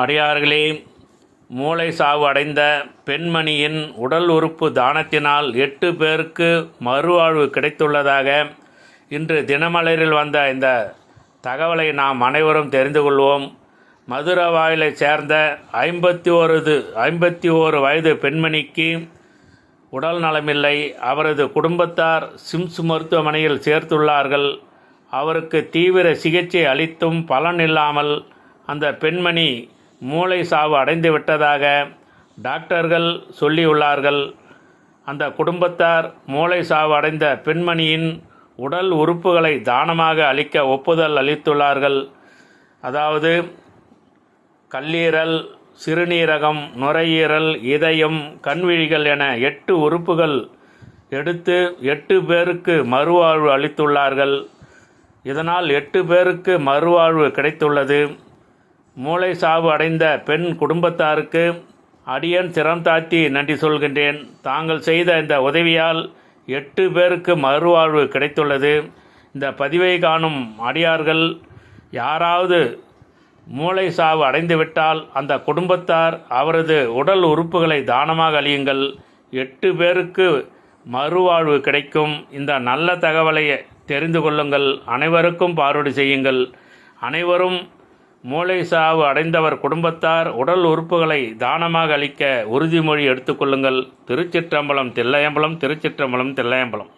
அடியார்களே மூளை சாவு அடைந்த பெண்மணியின் உடல் உறுப்பு தானத்தினால் எட்டு பேருக்கு மறுவாழ்வு கிடைத்துள்ளதாக இன்று தினமலரில் வந்த இந்த தகவலை நாம் அனைவரும் தெரிந்து கொள்வோம். மதுரவாயிலைச் சேர்ந்த ஐம்பத்தி ஓருது ஐம்பத்தி ஓரு வயது பெண்மணிக்கு உடல் நலமில்லை. அவரது குடும்பத்தார் சிம்ஸ் மருத்துவமனையில் சேர்த்துள்ளார்கள். அவருக்கு தீவிர சிகிச்சை அளித்தும் பலன் இல்லாமல் அந்த பெண்மணி மூளை சாவு அடைந்து விட்டதாக டாக்டர்கள் சொல்லியுள்ளார்கள். அந்த குடும்பத்தார் மூளை சாவு அடைந்த பெண்மணியின் உடல் உறுப்புகளை தானமாக அளிக்க ஒப்புதல் அளித்துள்ளார்கள். அதாவது கல்லீரல் சிறுநீரகம் நுரையீரல் இதயம் கண்விழிகள் என எட்டு உறுப்புகள் எடுத்து எட்டு பேருக்கு மறுவாழ்வு அளித்துள்ளார்கள். இதனால் எட்டு பேருக்கு மறுவாழ்வு கிடைத்துள்ளது. மூளை சாவு அடைந்த பெண் குடும்பத்தாருக்கு அடியன் சிரம் தாத்தி நன்றி சொல்கின்றேன். தாங்கள் செய்த இந்த உதவியால் எட்டு பேருக்கு மறுவாழ்வு கிடைத்துள்ளது. இந்த பதிவை காணும் அடியார்கள் யாராவது மூளை சாவு அடைந்துவிட்டால் அந்த குடும்பத்தார் அவரது உடல் உறுப்புகளை தானமாக அழியுங்கள். எட்டு பேருக்கு மறுவாழ்வு கிடைக்கும். இந்த நல்ல தகவலை தெரிந்து கொள்ளுங்கள். அனைவருக்கும் பார்வடி செய்யுங்கள். அனைவரும் மூளை சாவு அடைந்தவர் குடும்பத்தார் உடல் உறுப்புகளை தானமாக அளிக்க உறுதிமொழி எடுத்துக்கொள்ளுங்கள் திருச்சிற்றம்பலம் தில்லையம்பலம் திருச்சிற்றம்பலம் தில்லையம்பலம்.